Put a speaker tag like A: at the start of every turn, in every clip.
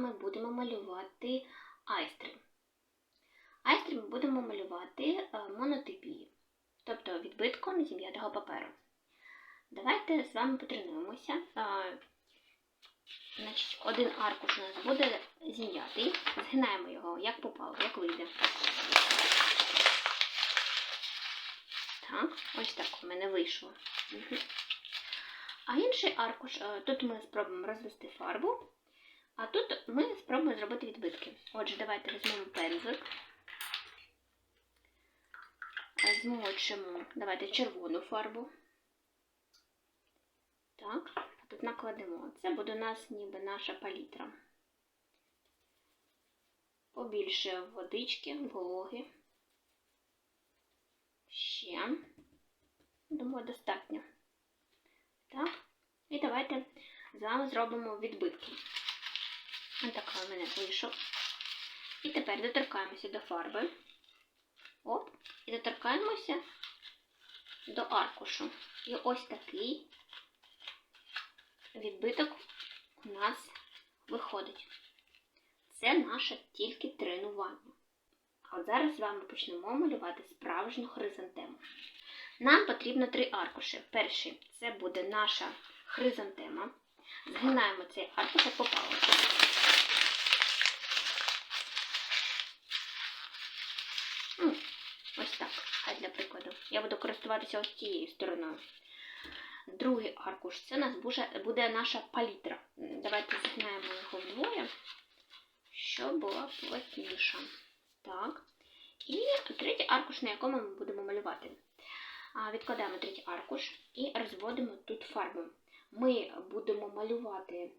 A: вами будемо малювати айстри. Айстри ми будемо малювати е, монотипії, тобто відбитком зім'ятого паперу. Давайте з вами потренуємося. Е, Значить, один аркуш у нас буде зім'ятий. Згинаємо його, як попало, як вийде. Так, ось так у мене вийшло. А інший аркуш, е, тут ми спробуємо розвести фарбу, а тут ми спробуємо зробити відбитки. Отже, давайте візьмемо пензлик. Змочимо, давайте червону фарбу. Так, а тут накладемо. Це буде у нас ніби наша палітра. Побільше водички, вологи. Ще. Думаю, достатньо. Так. І давайте з зробимо відбитки. Ось така у мене вийшов. І тепер доторкаємося до фарби. Оп. І доторкаємося до аркушу. І ось такий відбиток у нас виходить. Це наше тільки тренування. А зараз з вами почнемо малювати справжню хризантему. Нам потрібно три аркуші. Перший це буде наша хризантема. Згинаємо цей аркуш, як попало. Ну, ось так, хай для прикладу. Я буду користуватися ось цією стороною. Другий аркуш це у нас буде, наша палітра. Давайте згинаємо його вдвоє, щоб була плотніша. Так. І третій аркуш, на якому ми будемо малювати. Відкладаємо третій аркуш і розводимо тут фарбу. Ми будемо малювати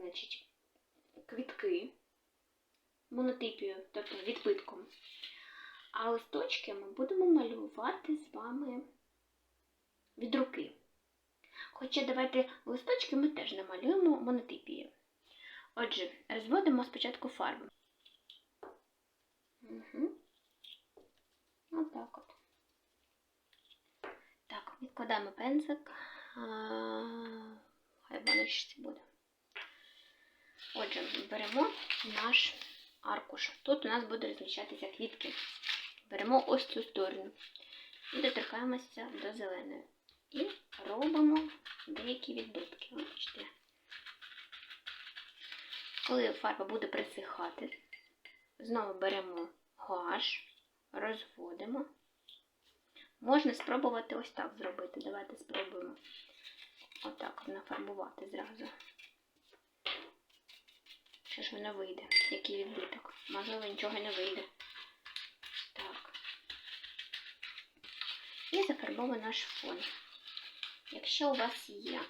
A: значить, квітки монотипію, тобто відбитком. А листочки ми будемо малювати з вами від руки. Хоча давайте листочки ми теж намалюємо монотипію. Отже, розводимо спочатку фарбу. Угу. Отак от. Так, відкладаємо пензик. Хай баночці буде. Отже, беремо наш аркуш. Тут у нас буде розміщатися квітки. Беремо ось цю сторону і доторкаємося до зеленої. І робимо деякі відбитки. Бачите. Коли фарба буде присихати, знову беремо гуаш, розводимо. Можна спробувати ось так зробити. Давайте спробуємо отак нафарбувати зразу. Що ж воно вийде? Який відбиток? Можливо, нічого не вийде. Так. І зафарбовуємо наш. Якщо у вас є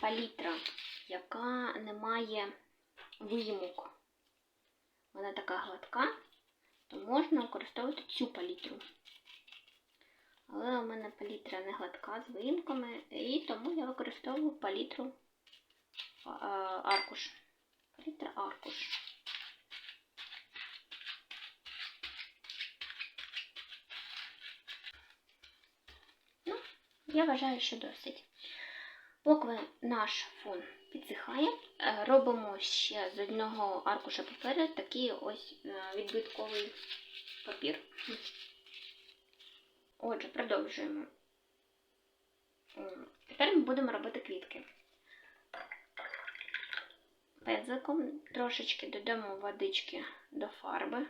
A: палітра, яка не має виїмок, вона така гладка, то можна використовувати цю палітру. Але у мене палітра не гладка з виїмками, і тому я використовую палітру а, аркуш. Палітра аркуш. Ну, я вважаю, що досить. Поки наш фон підсихає, е, робимо ще з одного аркуша паперу такий ось е, відбитковий папір. Отже, продовжуємо. Тепер ми будемо робити квітки. Пензликом трошечки додамо водички до фарби.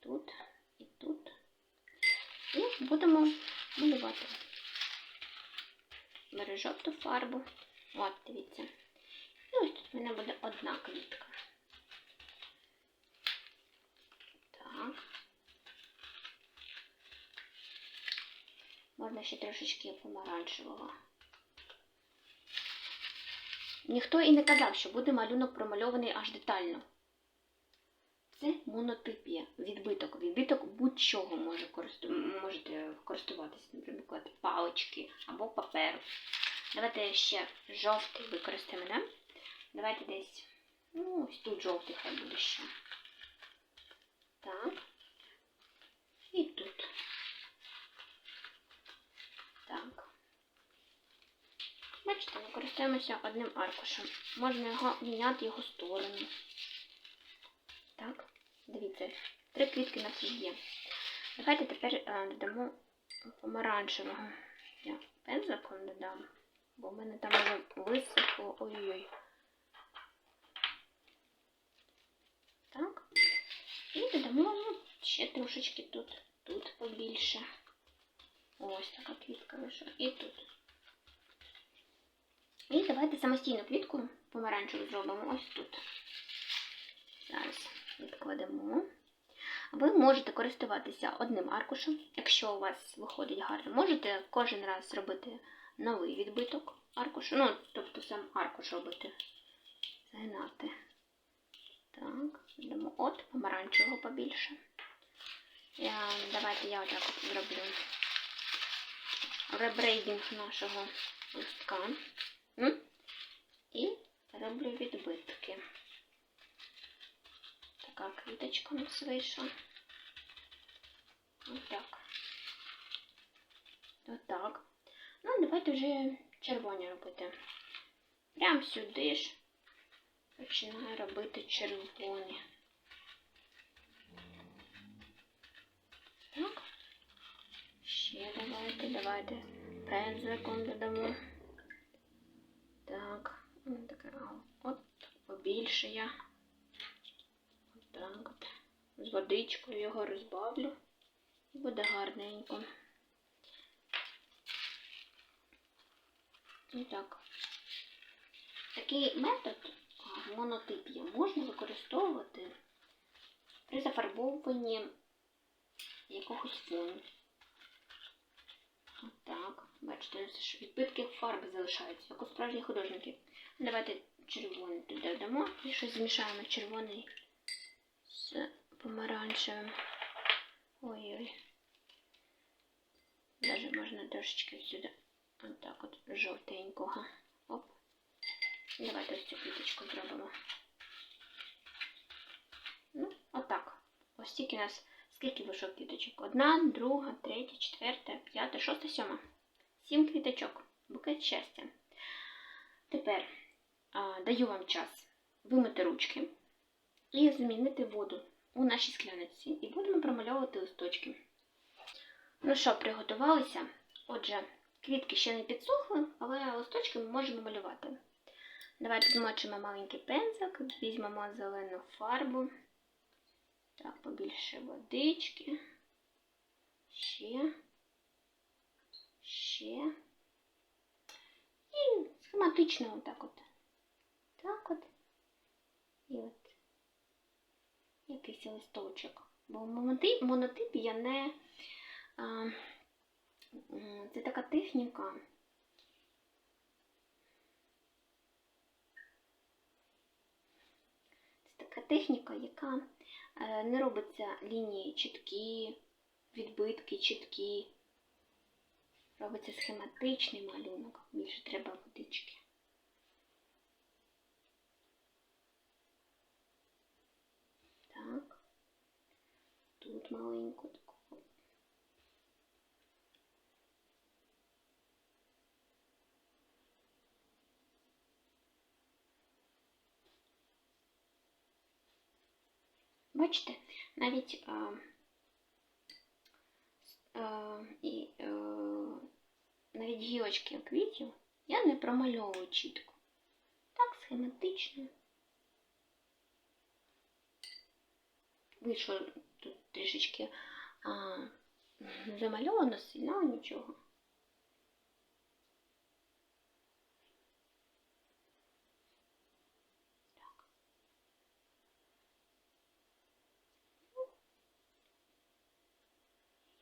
A: Тут і тут. І будемо малювати. Беру жовту фарбу. От, дивіться. І ось тут в мене буде одна квітка. Так. Можна ще трошечки помаранчевого. Ніхто і не казав, що буде малюнок промальований аж детально. Це монотипія, відбиток. Відбиток будь-чого може користу... можете користуватися, наприклад, палички або паперу. Давайте ще жовтий використаємо, да? Давайте десь, ну, ось тут жовтий хай буде ще. Так. І тут. Так. Бачите, ми користуємося одним аркушем. Можна його міняти його сторону. Так, три квітки у нас є. Давайте тепер е, додамо помаранчевого. Я пензликом додам, бо в мене там висохло. Ой-ой-ой. Так. І додамо ну, ще трошечки тут. Тут побільше. Ось така квітка вийшла. І тут. І давайте самостійну квітку помаранчеву зробимо ось тут. Зараз відкладемо. Ви можете користуватися одним аркушем, якщо у вас виходить гарно. Можете кожен раз зробити новий відбиток аркушу. Ну, тобто сам аркуш робити. Згинати. Так, дамо от помаранчевого побільше. Я, давайте я отак от зроблю ребрейдинг нашого листка. І роблю відбитки. Така квіточка у нас вийшла. Отак. Отак. Ну, давайте вже червоні робити. Прям сюди ж починаю робити червоні. Так. Ще давайте, давайте пензликом додамо. Так, таке, от побільше я. Отак от. З водичкою його розбавлю. І буде гарненько. І так. Такий метод монотип'я можна використовувати при зафарбовуванні якогось фону. Отак. Бачите, відбитки фарби залишаються, як у справжніх художників. Давайте червоний туди додамо і щось змішаємо червоний з помаранчевим. Ой-ой. Даже можна трошечки сюди. Отак от жовтенького. Оп. Давайте ось цю квіточку зробимо. Ну, отак. Ось тільки у нас скільки вийшов квіточок? Одна, друга, третя, четверта, п'ята, шоста, сьома. Сім квіточок. Букет щастя. Тепер а, даю вам час вимити ручки і змінити воду у нашій скляниці. І будемо промальовувати листочки. Ну що, приготувалися? Отже, квітки ще не підсохли, але листочки ми можемо малювати. Давайте змочимо маленький пензик, візьмемо зелену фарбу. Так, побільше водички. Ще. Ще. І схематично отак от. Так от. І от. Якийсь листочок. Бо монотип, монотипі я не. А, це така техніка. Це така техніка, яка е, не робиться лінії чіткі, відбитки чіткі. Робиться схематичний малюнок. Більше треба водички. Тут маленьку таку. Бачите, навіть а, а, і, а, навіть гілочки квітів я не промальовую чітко. Так, схематично. Вийшло тут трішечки а, замальовано сильно, нічого.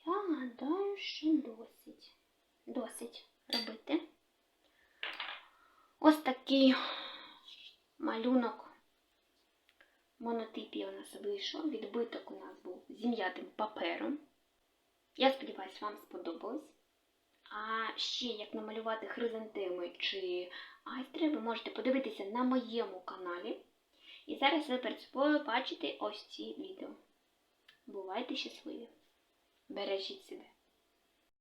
A: Я гадаю, що досить. Досить робити. Ось такий малюнок монотипі у нас вийшов. Відбиток у нас був зім'ятим папером. Я сподіваюся, вам сподобалось. А ще як намалювати хризантеми чи айстри, ви можете подивитися на моєму каналі. І зараз ви перед собою бачите ось ці відео. Бувайте щасливі! Бережіть себе!